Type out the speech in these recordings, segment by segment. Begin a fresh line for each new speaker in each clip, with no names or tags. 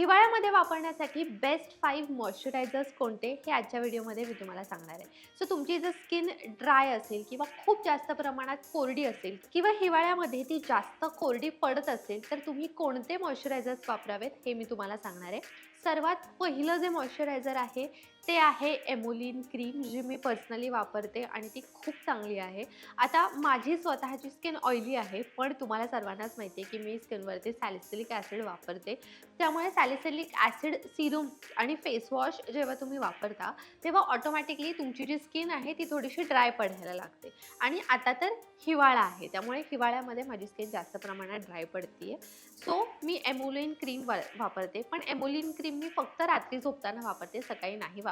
हिवाळ्यामध्ये वापरण्यासाठी best five moisturisers कोणते हे आजच्या व्हिडिओमध्ये मी तुम्हाला सांगणार आहे. सो तुमची जर स्किन ड्राय असेल किंवा खूप जास्त प्रमाणात कोरडी असेल किंवा हिवाळ्यामध्ये ती जास्त कोरडी पडत असेल तर तुम्ही कोणते मॉइश्चरायझर्स वापरावेत हे मी तुम्हाला सांगणार आहे. सर्वात पहिलं जे मॉइश्चरायझर आहे ते आहे एमोलिन क्रीम जी मी पर्सनली वापरते आणि ती खूप चांगली आहे. आता माझी स्वतःची स्किन ऑइली आहे पण तुम्हाला सर्वांनाच माहिती आहे की मी स्किनवरती सॅलिसिलिक ॲसिड वापरते. त्यामुळे सॅलिसिलिक ॲसिड सिरम आणि फेसवॉश जेव्हा तुम्ही वापरता तेव्हा ऑटोमॅटिकली तुमची जी स्किन आहे ती थोडीशी ड्राय पडायला लागते. आणि आता तर हिवाळा आहे त्यामुळे हिवाळ्यामध्ये माझी स्किन जास्त प्रमाणात ड्राय पडते सो मी एमोलिन क्रीम वा वापरते. पण एमोलिन क्रीम मी फक्त रात्री झोपताना वापरते सकाळी नाही वापरते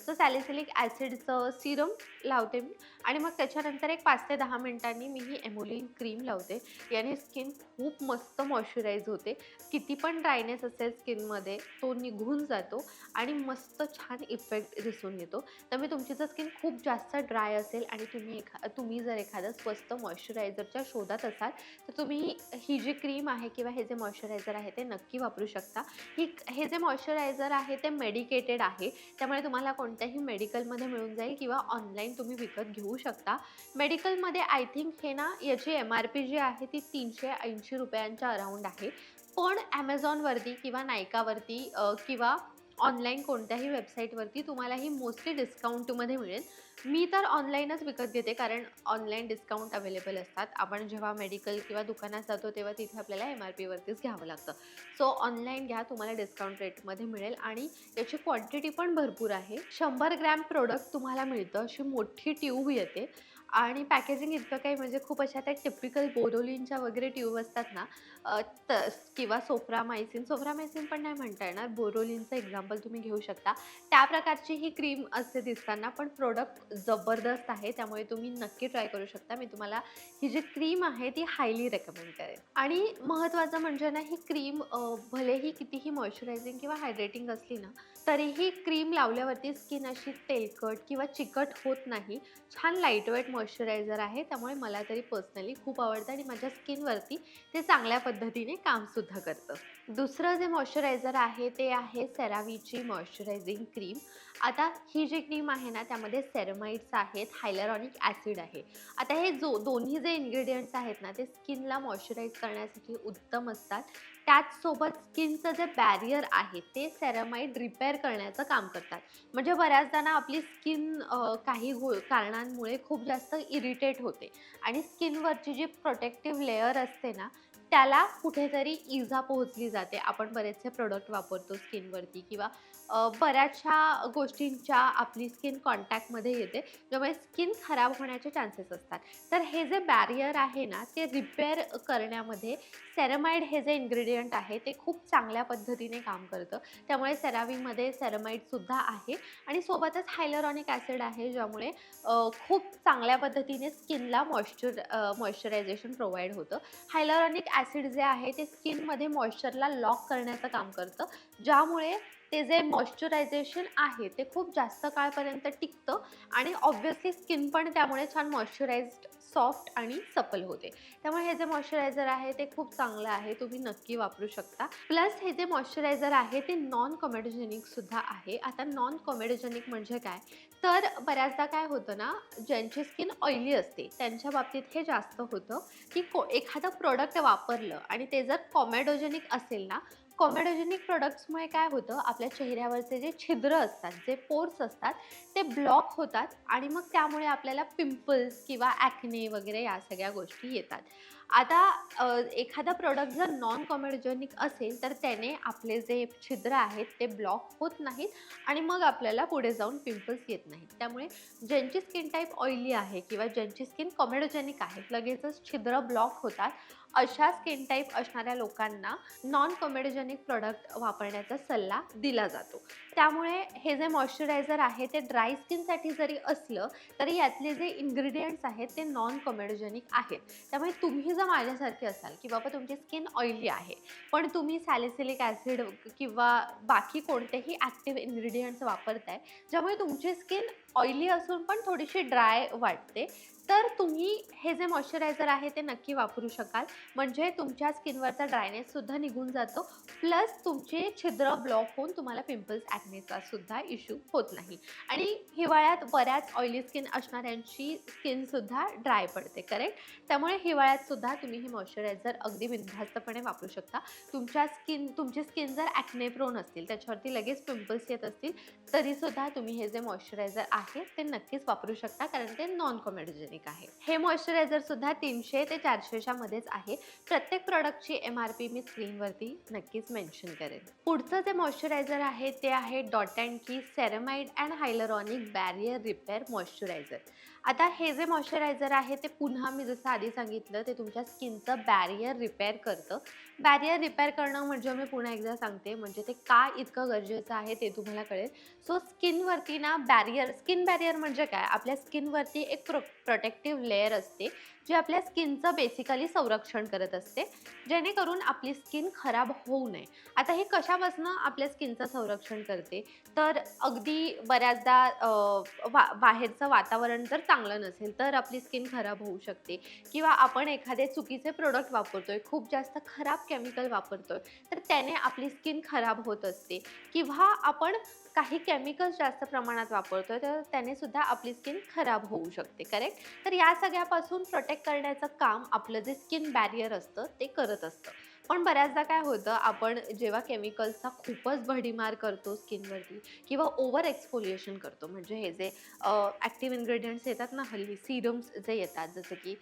सो सॅलिसिलिक ॲसिडचं सिरम लावते मी. आणि मग त्याच्यानंतर एक पाच ते दहा मिनिटांनी मी ही एमोलिन क्रीम लावते. याने स्किन खूप मस्त मॉइश्चराईज होते. किती पण ड्रायनेस असेल स्किनमध्ये तो निघून जातो आणि मस्त छान इफेक्ट दिसून येतो. तर मी तुमची जर स्किन खूप जास्त ड्राय असेल आणि तुम्ही एखा तुम्ही जर एखादं स्वस्त मॉइश्चरायझरच्या शोधात असाल तर तुम्ही ही जी क्रीम आहे किंवा हे जे मॉइश्चरायझर आहे ते नक्की वापरू शकता. ही हे जे मॉइश्चरायझर आहे ते मेडिकेटेड आहे. त्यामुळे तुम्हाला कोणत्याही मेडिकलमध्ये मिळून जाईल किंवा ऑनलाईन तुम्ही विकत घेऊ शकता. मेडिकलमध्ये आय थिंक हे ना याची एम आर पी जी आहे ती तीनशे ऐंशी रुपयांच्या अराऊंड आहे. पण ॲमेझॉनवरती किंवा नायकावरती किंवा ऑनलाईन कोणत्याही वेबसाईटवरती तुम्हाला ही मोस्टली डिस्काउंटमध्ये मिळेल. मी तर ऑनलाईनच विकत घेते कारण ऑनलाईन डिस्काउंट अवेलेबल असतात. आपण जेव्हा मेडिकल किंवा दुकानात जातो तेव्हा तिथे आपल्याला एम आर पीवरतीच घ्यावं लागतं. सो ऑनलाईन घ्या तुम्हाला डिस्काउंट रेटमध्ये मिळेल. आणि त्याची क्वांटिटी पण भरपूर आहे. शंभर ग्रॅम प्रोडक्ट तुम्हाला मिळतं. अशी मोठी ट्यूब येते. आणि पॅकेजिंग इतकं काही म्हणजे खूप अशा त्या टिपिकल बोरोलिनच्या वगैरे ट्यूब असतात ना अ, त किंवा सोफ्रामायसिन सोफ्रामायसिन पण नाही म्हणता येणार. बोरोलिनचं एक्झाम्पल तुम्ही घेऊ शकता. त्या प्रकारची ही क्रीम असते दिसताना पण प्रोडक्ट जबरदस्त आहे त्यामुळे तुम्ही नक्की ट्राय करू शकता. मी तुम्हाला ही जी क्रीम आहे ती हायली रेकमेंड करेन. आणि महत्त्वाचं म्हणजे ना ही क्रीम भलेही कितीही मॉइश्चरायझिंग किंवा हायड्रेटिंग असली ना तरीही क्रीम लावल्यावरती स्किन अशी तेलकट किंवा चिकट होत नाही. छान लाईटवेट मॉइश्चरायझर आहे. त्यामुळे मला तरी पर्सनली खूप आवडतं आणि माझ्या स्किनवरती ते चांगल्या पद्धतीने कामसुद्धा करतं. दुसरं जे मॉइश्चरायझर आहे ते आहे सेरावीची मॉइश्चरायझिंग क्रीम आता ही जी क्रीम आहे ना त्यामध्ये सेरमाइड्स आहेत हायलरॉनिक ॲसिड आहे. आता हे जो दोन्ही जे इन्ग्रेडियंट्स आहेत ना ते स्किनला मॉइश्चराईज करण्यासाठी उत्तम असतात. त्याचसोबत स्किनचं जे बॅरियर आहे ते सेरामाइड रिपेअर करण्याचं काम करतात. म्हणजे बऱ्याचदा ना आपली स्किन काही गो कारणांमुळे खूप जास्त इरिटेट होते. आणि स्किनवरची जी प्रोटेक्टिव्ह लेअर असते ना त्याला कुठेतरी इजा पोहोचली जाते. आपण बरेचसे प्रोडक्ट वापरतो स्किनवरती किंवा बऱ्याचशा गोष्टींच्या आपली स्किन कॉन्टॅक्टमध्ये येते ज्यामुळे स्किन खराब होण्याचे चान्सेस असतात. तर हे जे बॅरियर आहे ना ते रिपेअर करण्यामध्ये सेरमाइड हे जे इन्ग्रेडियंट आहे ते खूप चांगल्या पद्धतीने काम करतं. त्यामुळे सेरावीमध्ये सेरमाइडसुद्धा आहे आणि सोबतच हायलरॉनिक ॲसिड आहे ज्यामुळे खूप चांगल्या पद्धतीने स्किनला मॉइश्चर मॉइश्चरायझेशन प्रोव्हाइड होतं. हायलरॉनिक ॲसिड जे आहे ते स्किनमध्ये मॉइश्चरला लॉक करण्याचं काम करतं. ज्यामुळे ते जे मॉइश्चरायझेशन आहे ते खूप जास्त काळपर्यंत टिकतं आणि ऑब्व्हियसली स्किन पण त्यामुळे छान मॉइश्चरायज्ड सॉफ्ट आणि सपल होते. त्यामुळे हे जे मॉइश्चरायझर आहे ते खूप चांगलं आहे तुम्ही नक्की वापरू शकता. प्लस हे जे मॉइश्चरायझर आहे ते नॉन कॉमेडोजेनिक सुद्धा आहे. आता नॉन कॉमेडोजेनिक म्हणजे काय? तर बऱ्याचदा काय होतं ना ज्यांची स्किन ऑइली असते त्यांच्या बाबतीत हे जास्त होतं की को एखादं प्रोडक्ट वापरलं आणि ते जर कॉमेडोजेनिक असेल ना कॉमेडोजेनिक प्रोडक्ट्समुळे काय होतं? आपल्या चेहऱ्यावरचे जे छिद्र असतात जे पोर्स असतात ते ब्लॉक होतात आणि मग त्यामुळे आपल्याला पिंपल्स किंवा ॲक्ने वगैरे या सगळ्या गोष्टी येतात. आता एखादा प्रोडक्ट जर नॉन कॉमेडोजेनिक असेल तर त्याने आपले जे छिद्र आहेत ते ब्लॉक होत नाहीत आणि मग आपल्याला पुढे जाऊन पिंपल्स येत नाहीत. त्यामुळे ज्यांची स्किन टाईप ऑइली आहे किंवा ज्यांची स्किन कॉमेडोजेनिक आहे लगेचच छिद्र ब्लॉक होतात. अशा स्किन टाईप असणाऱ्या लोकांना नॉन कॉमेडोजेनिक प्रोडक्ट वापरण्याचा सल्ला दिला जातो. त्यामुळे हे जे मॉइश्चरायझर आहे ते ड्राय स्किनसाठी जरी असलं तरी यातले जे इन्ग्रेडियंट्स आहेत ते नॉन कॉमेडोजेनिक आहेत. त्यामुळे तुम्ही जर माझ्यासारखे असाल की बाबा तुमची स्किन ऑइली आहे पण तुम्ही सॅलिसिलिक ॲसिड किंवा बाकी कोणतेही ॲक्टिव्ह इन्ग्रेडियंट्स वापरताय ज्यामुळे तुमची स्किन ऑइली असून पण थोडीशी ड्राय वाटते. तर तुम्ही हे जे मॉइश्चरायझर आहे ते नक्की वापरू शकाल. म्हणजे तुमच्या स्किनवरचा ड्रायनेससुद्धा निघून जातो. प्लस तुमचे छिद्र ब्लॉक होऊन तुम्हाला पिंपल्स ॲक्नेचा सुद्धा इश्यू होत नाही. आणि हिवाळ्यात बऱ्याच ऑइली स्किन असणाऱ्यांची स्किनसुद्धा ड्राय पडते करेक्ट? त्यामुळे हिवाळ्यातसुद्धा तुम्ही हे मॉइश्चरायझर अगदी बिनधास्तपणे वापरू शकता. तुमच्या स्किन तुमची स्किन जर ॲक्ने प्रोन असतील त्याच्यावरती लगेच पिंपल्स येत असतील तरीसुद्धा तुम्ही हे जे मॉइश्चरायझर आहे ते नक्कीच वापरू शकता कारण ते नॉन कॉमेडोजेनिक आहे. हे मॉइश्चरायझर सुद्धा तीनशे ते चारशेच्या मध्येच आहे. प्रत्येक प्रॉडक्टची एम आर पी मी स्क्रीनवरती नक्कीच मेन्शन करेन. पुढचं जे मॉइश्चरायझर आहे ते आहे डॉट अँड की ceramide and hyaluronic barrier repair moisturiser आता हे जे मॉइश्चरायझर आहे ते पुन्हा मी जसं आधी सांगितलं ते तुमच्या स्किनचं बॅरियर रिपेअर करतं. बॅरियर रिपेअर करणं म्हणजे मी पुन्हा एकदा सांगते म्हणजे ते का इतकं गरजेचं आहे ते तुम्हाला कळेल. सो स्किनवरती ना बॅरियर स्किन बॅरियर म्हणजे काय? आपल्या स्किनवरती एक प्रो प्रोटेक्टिव्ह लेअर असते. जे आपल्या स्किनचं बेसिकली संरक्षण करत असते जेणेकरून आपली स्किन खराब होऊ नये. आता हे कशापासून आपल्या स्किनचं संरक्षण करते? तर अगदी बऱ्याचदा वा बाहेरचं वातावरण जर चांगलं नसेल तर आपली स्किन खराब होऊ शकते. किंवा आपण एखादे चुकीचे प्रोडक्ट वापरतोय खूप जास्त खराब केमिकल वापरतोय तर त्याने आपली स्किन खराब होत असते. किंवा आपण काही केमिकल्स जास्त प्रमाणात वापरतोय तर त्याने सुद्धा आपली स्किन खराब होऊ शकते करेक्ट तर या सगळ्यापासून प्रोटेक्ट करण्याचं काम आपलं जे स्किन बॅरियर असतं ते करत असतं. पण बऱ्याचदा काय होतं आपण जेव्हा केमिकल्सचा खूपच भडीमार करतो स्किनवरती किंवा ओव्हर एक्सफोलिएशन करतो म्हणजे हे जे ॲक्टिव्ह इन्ग्रेडियंट्स येतात ना हल्ली सिरम्स जे येतात जसं की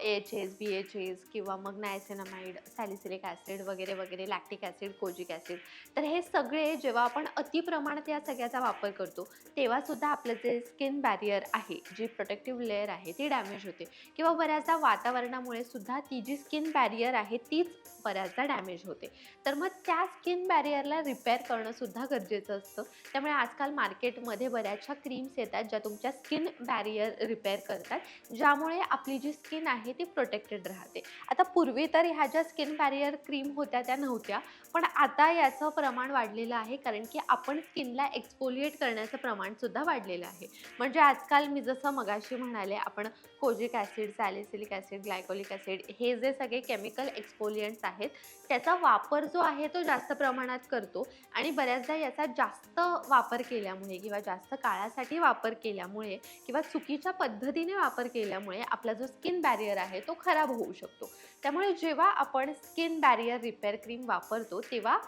H S B H S किंवा मग नायसेनामाइड सॅलिसिलिक ॲसिड वगैरे वगैरे लॅक्टिक ॲसिड कोजिक ॲसिड तर हे सगळे जेव्हा आपण अति प्रमाणात या सगळ्याचा वापर करतो तेव्हासुद्धा आपलं जे स्किन बॅरियर आहे जी प्रोटेक्टिव्ह लेअर आहे ती डॅमेज होते. किंवा बऱ्याचदा वातावरणामुळे सुद्धा ती जी स्किन बॅरियर आहे तीच बऱ्याचदा डॅमेज होते. तर मग त्या स्किन बॅरियरला रिपेअर करणंसुद्धा गरजेचं असतं. त्यामुळे आजकाल मार्केटमध्ये बऱ्याचशा क्रीम्स येतात ज्या तुमच्या स्किन बॅरियर रिपेअर करतात. ज्यामुळे आपली जी स्किन आहे ती प्रोटेक्टेड राहते. आता पूर्वी तर ह्या ज्या स्किन बॅरियर क्रीम होत्या त्या नव्हत्या. पण आता याचं प्रमाण वाढलेलं आहे कारण की आपण स्किनला एक्सपोलिएट करण्याचं प्रमाणसुद्धा वाढलेलं आहे. म्हणजे आजकाल मी जसं मगाशी म्हणाले आपण kojic acid salicylic acid glycolic acid हे जे सगळे केमिकल एक्सपोलियंट्स आहेत त्याचा वापर जो आहे तो जास्त प्रमाणात करतो आणि बऱ्याचदा याचा जास्त वापर केल्यामुळे किंवा जास्त काळासाठी वापर केल्यामुळे किंवा चुकीच्या पद्धतीने वापर केल्यामुळे आपला जो स्किन बॅरियर आहे तो खराब होऊ शकतो. त्यामुळे जेव्हा आपण स्किन बॅरियर रिपेअर क्रीम वापरतो तेव्हा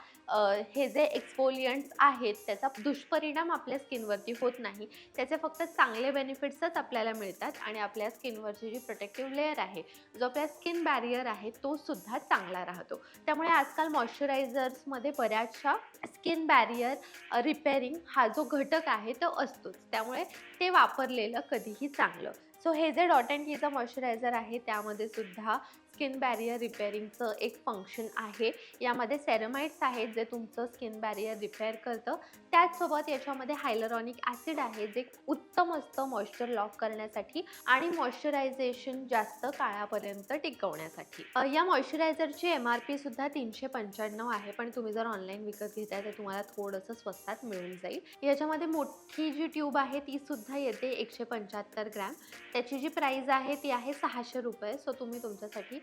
हे जे एक्सपोलियंट्स आहेत त्याचा दुष्परिणाम आपल्या स्किनवरती होत नाही. त्याचे फक्त चांगले बेनिफिट्सच आपल्याला मिळतात आणि आपल्या स्किनवरची जी प्रोटेक्टिव्ह लेअर आहे जो आपल्या स्किन बॅरियर आहे तो सुद्धा चांगला राहतो. त्यामुळे आजकाल मॉइश्चरायझर्समध्ये बऱ्याचशा स्किन बॅरियर रिपेअरिंग हा जो घटक आहे तो असतोच. त्यामुळे ते वापरलेलं कधीही चांगलं. सो हे जे डॉट अँड कीचं मॉइश्चरायझर आहे त्यामध्ये सुद्धा स्किन बॅरियर रिपेअरिंगचं एक फंक्शन आहे. यामध्ये सेरमाइड्स आहेत जे तुमचं स्किन बॅरियर रिपेअर करतं. त्याचसोबत याच्यामध्ये हायलरॉनिक ॲसिड आहे जे उत्तम असतं मॉइश्चर लॉक करण्यासाठी आणि मॉइश्चरायझेशन जास्त काळापर्यंत टिकवण्यासाठी. या मॉइश्चरायझरची एम आर पी सुद्धा तीनशे पंच्याण्णव आहे. पण तुम्ही जर ऑनलाईन विकत घेताय तर तुम्हाला थोडंसं स्वस्तात मिळून जाईल. याच्यामध्ये मोठी जी ट्यूब आहे ती सुद्धा येते एकशे पंच्याहत्तर ग्रॅम. त्याची जी प्राईज आहे ती आहे सहाशे रुपये. सो तुम्ही तुमच्यासाठी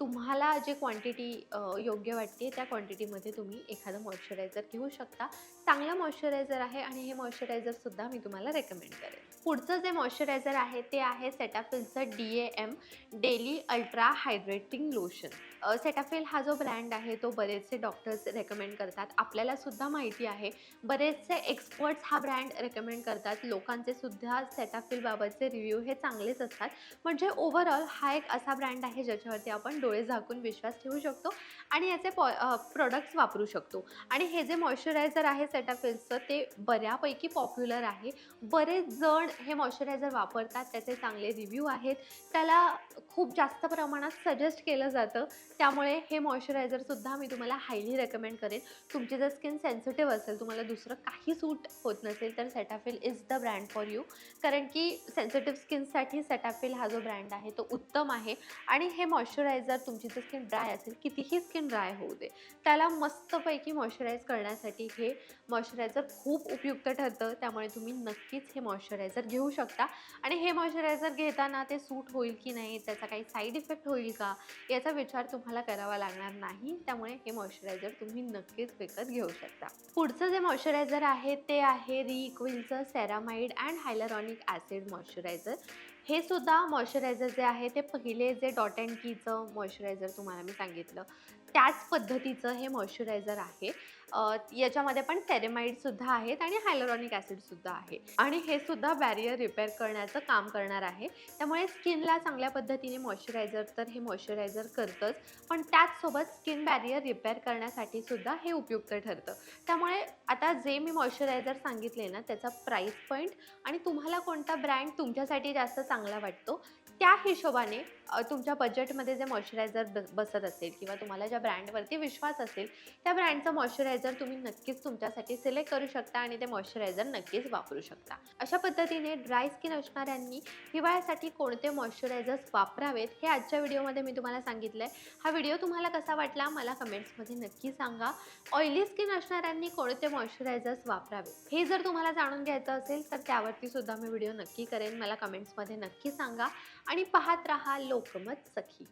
तुम्हाला जे क्वांटिटी योग्य वाटते त्या क्वांटिटीमध्ये तुम्ही एखादं मॉइश्चरायझर घेऊ शकता. चांगलं मॉइश्चरायझर आहे आणि हे मॉइश्चरायझरसुद्धा मी तुम्हाला रेकमेंड करेन. पुढचं जे मॉइश्चरायझर आहे ते आहे सेटाफिलचं D A M daily ultra hydrating lotion Cetaphil हा जो ब्रँड आहे तो बरेचसे डॉक्टर्स रेकमेंड करतात. आपल्यालासुद्धा माहिती आहे. बरेचसे एक्सपर्ट्स हा ब्रँड रेकमेंड करतात. लोकांचे सुद्धा सेटाफिलबाबतचे रिव्ह्यू हे चांगलेच असतात. म्हणजे ओव्हरऑल हा एक असा ब्रँड आहे ज्याच्यावरती आपण डोळे झाकून विश्वास ठेवू शकतो आणि याचे पॉ प्रोडक्ट्स वापरू शकतो. आणि हे जे मॉइश्चरायझर आहे सेटाफिल्सचं ते बऱ्यापैकी पॉप्युलर आहे. बरेच जण हे मॉइश्चरायझर वापरतात त्याचे चांगले रिव्ह्यू आहेत. त्याला खूप जास्त प्रमाणात सजेस्ट केलं जातं. त्यामुळे हे मॉइश्चरायझरसुद्धा मी तुम्हाला हायली रेकमेंड करेन. तुमची जर स्किन सेन्सिटिव्ह असेल तुम्हाला दुसरं काही सूट होत नसेल तर Cetaphil is the brand for you कारण की सेन्सिटिव्ह स्किनसाठी सेटाफिल हा जो ब्रँड आहे तो उत्तम आहे. आणि हे मॉइश्चरायझर जर तुमची जर स्किन ड्राय असेल कितीही स्किन ड्राय होऊ दे त्याला मस्तपैकी मॉइश्चराईज करण्यासाठी हे मॉइश्चरायझर खूप उपयुक्त ठरतं. त्यामुळे तुम्ही नक्कीच हे मॉइश्चरायझर घेऊ शकता. आणि हे मॉइश्चरायझर घेताना ते सूट होईल की नाही त्याचा काही साईड इफेक्ट होईल का याचा विचार तुम्हाला करावा लागणार नाही. त्यामुळे हे मॉइश्चरायझर तुम्ही नक्कीच विकत घेऊ शकता. पुढचं जे मॉइश्चरायझर आहे ते आहे रिक्विलचं ceramide and hyaluronic acid moisturiser हे सुद्धा मॉइश्चरायझर जे आहे ते पहिले जे डॉट अँड कीचं मॉइश्चरायझर तुम्हाला मी सांगितलं. त्याच पद्धतीचं हे मॉइश्चरायझर आहे. याच्यामध्ये पण सेरेमाइडसुद्धा आहेत आणि हायलोरॉनिक ॲसिडसुद्धा आहे. आणि हे सुद्धा बॅरियर रिपेअर करण्याचं काम करणार आहे. त्यामुळे स्किनला चांगल्या पद्धतीने मॉइश्चरायझर तर हे मॉइश्चरायझर करतंच. पण त्याचसोबत स्किन बॅरियर रिपेअर करण्यासाठी सुद्धा हे उपयुक्त ठरतं. त्यामुळे आता जे मी मॉइश्चरायझर सांगितले ना त्याचा प्राईस पॉईंट आणि तुम्हाला कोणता ब्रँड तुमच्यासाठी जास्त चांगला वाटतो त्या हिशोबाने तुमच्या बजेटमध्ये जे मॉइश्चरायझर बसत असेल किंवा तुम्हाला ज्या ब्रँडवरती विश्वास असेल त्या ब्रँडचं मॉइश्चरायझर तुम्ही नक्कीच तुमच्यासाठी सिलेक्ट करू शकता आणि ते मॉइश्चरायझर नक्कीच वापरू शकता. अशा पद्धतीने ड्राय स्किन असणाऱ्यांनी हिवाळ्यासाठी कोणते मॉइश्चरायझर्स वापरावेत हे आजच्या व्हिडिओमध्ये मी तुम्हाला सांगितलं आहे हा व्हिडिओ तुम्हाला कसा वाटला मला कमेंट्समध्ये नक्की सांगा. ऑइली स्किन असणाऱ्यांनी कोणते मॉइश्चरायझर्स वापरावे हे जर तुम्हाला जाणून घ्यायचं असेल तर त्यावरती सुद्धा मी व्हिडिओ नक्की करेन. मला कमेंट्समध्ये नक्की सांगा. आणि पाहत राहा लोकमत सखी.